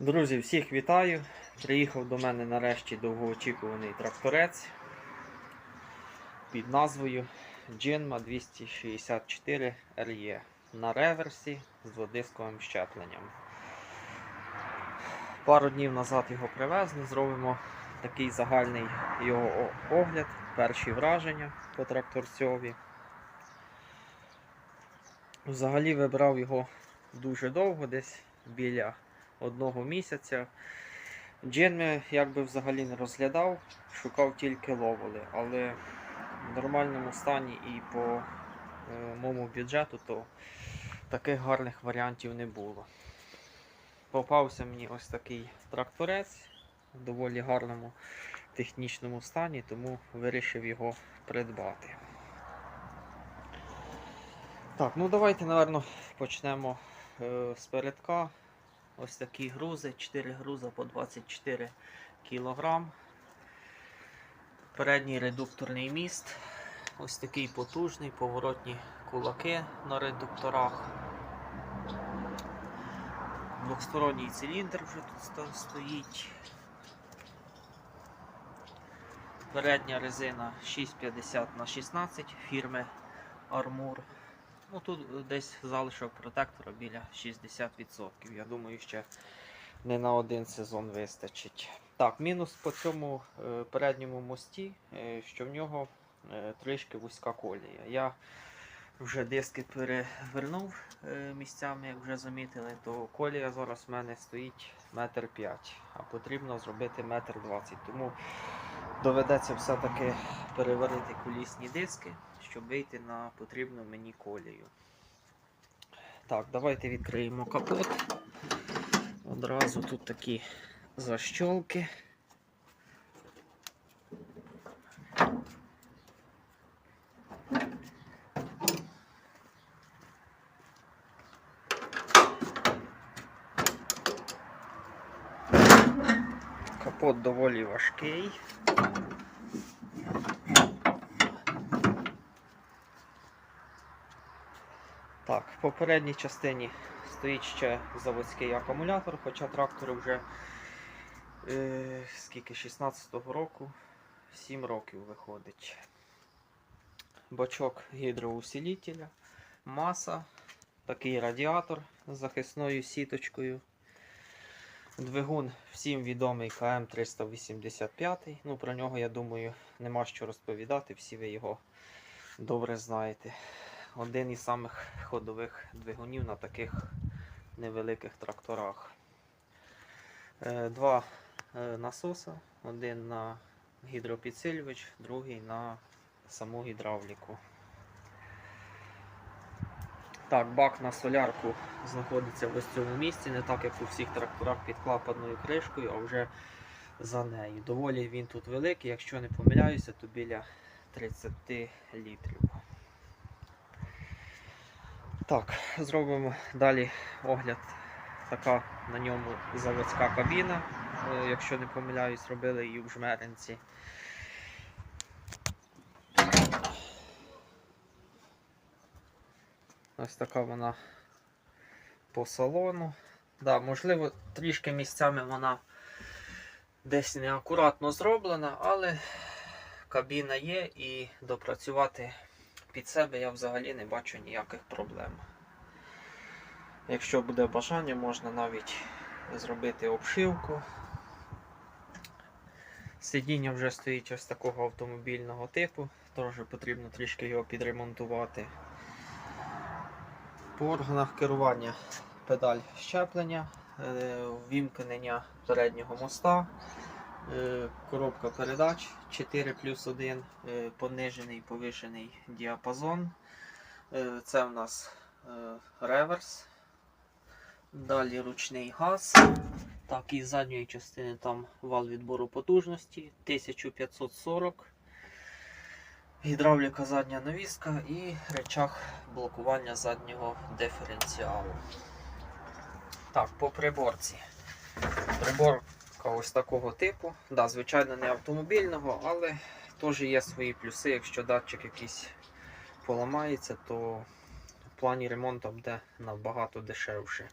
Друзі, всіх вітаю. Приїхав до мене нарешті довгоочікуваний тракторець під назвою Jinma 264 RE на реверсі з дводисковим щепленням. Пару днів назад його привезли, зробимо такий загальний його огляд, перші враження по тракторцьові. Взагалі вибрав його дуже довго, десь біля одного місяця. Джинми як би взагалі не розглядав, шукав тільки ловоли, але в нормальному стані і по е, моєму бюджету то таких гарних варіантів не було. Попався мені ось такий тракторець в доволі гарному технічному стані, тому вирішив його придбати. Так, ну давайте, напевно, почнемо е, з передка. Ось такі грузи, 4 груза по 24 кг. Передній редукторний міст. Ось такий потужний, поворотні кулаки на редукторах. Двохсторонній циліндр вже тут стоїть. Передня резина 650 на 16 фірми Armour. Ну тут десь залишок протектора біля 60%. Я думаю, ще не на один сезон вистачить. Так, мінус по цьому е, передньому мості, е, що в нього е, трішки вузька колія. Я вже диски перевернув місцями, як вже замітили, то колія зараз в мене стоїть метр п'ять, а потрібно зробити метр двадцять. Тому доведеться все-таки переварити колісні диски, щоб вийти на потрібну мені колію. Так, давайте відкриємо капот. Одразу тут такі защолки. Капот доволі важкий. Так, в попередній частині стоїть ще заводський акумулятор, хоча трактор вже е, скільки 16-го року, 7 років виходить. Бачок гідроусилителя, маса, такий радіатор з захисною сіточкою. Двигун всім відомий КМ385. Ну, про нього, я думаю, нема що розповідати, всі ви його добре знаєте один із самих ходових двигунів на таких невеликих тракторах. Е, Два е, насоса, один на гідропідсилювач, другий на саму гідравліку. Так, бак на солярку знаходиться в ось цьому місці, не так як у всіх тракторах під клапаною кришкою, а вже за нею. Доволі він тут великий, якщо не помиляюся, то біля 30 літрів. Так, зробимо далі огляд. Така на ньому заводська кабіна. Е, Якщо не помиляюсь, робили її в жмеринці. Ось така вона по салону. Да, можливо, трішки місцями вона десь неакуратно зроблена, але кабіна є і допрацювати під себе я взагалі не бачу ніяких проблем. Якщо буде бажання, можна навіть зробити обшивку. Сидіння вже стоїть ось такого автомобільного типу, теж потрібно трішки його підремонтувати. По органах керування педаль щеплення, е, ввімкнення переднього моста, Коробка передач 4 плюс 1, е, понижений повишений діапазон. Е, Це в нас е, реверс. Далі ручний газ. Так, і задньої частини там вал відбору потужності 1540. Гідравліка задня навіска і речах блокування заднього диференціалу. Так, по приборці. Прибор ось такого типу. Да, звичайно, не автомобільного, але теж є свої плюси. Якщо датчик якийсь поламається, то в плані ремонту буде набагато дешевше.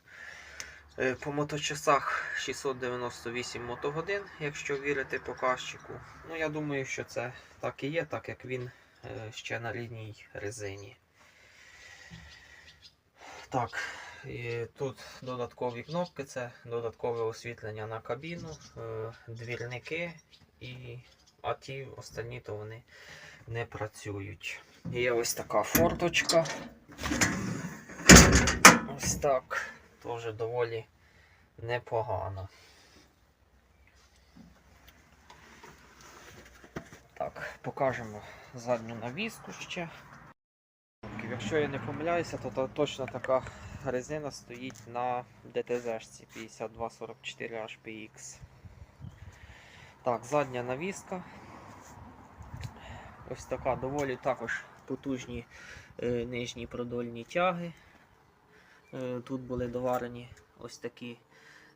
Е, По моточасах 698 мотогодин, якщо вірити показчику. Ну, я думаю, що це так і є, так як він е, ще на ліній резині. Так, і тут додаткові кнопки, це додаткове освітлення на кабіну, е, двірники, і, а ті останні то вони не працюють. Є ось така форточка. Ось так. Теж доволі непогано. Так, покажемо задню навіску ще. Якщо я не помиляюся, то, то точно така резина стоїть на DTZ 5244 HPX. Так, задня навіска. Ось така доволі також потужні е, нижні продольні тяги. Е, тут були доварені ось такі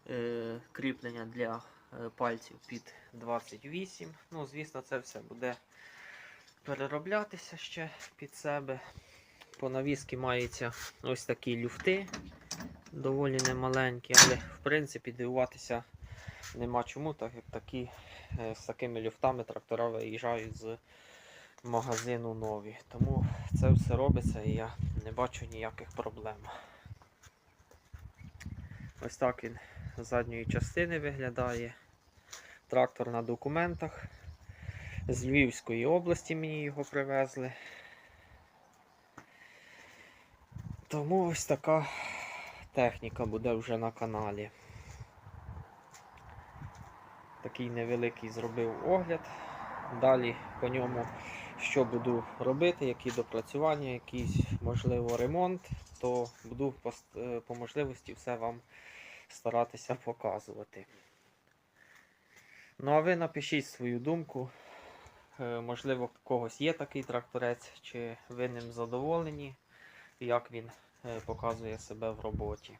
е, кріплення для е, пальців під 28. Ну, звісно, це все буде перероблятися ще під себе. По навіски маються ось такі люфти, доволі немаленькі, але в принципі дивуватися нема чому, так як такі, е, з такими люфтами трактора виїжджають з магазину нові. Тому це все робиться і я не бачу ніяких проблем. Ось так він з задньої частини виглядає. Трактор на документах. З Львівської області мені його привезли. Тому ось така техніка буде вже на каналі. Такий невеликий зробив огляд. Далі по ньому що буду робити, які допрацювання, якийсь можливо ремонт, то буду по, е, по можливості все вам старатися показувати. Ну а ви напишіть свою думку. Е, Можливо, в когось є такий тракторець, чи ви ним задоволені, як він е, показує себе в роботі.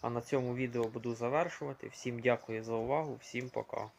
А на цьому відео буду завершувати. Всім дякую за увагу, всім пока.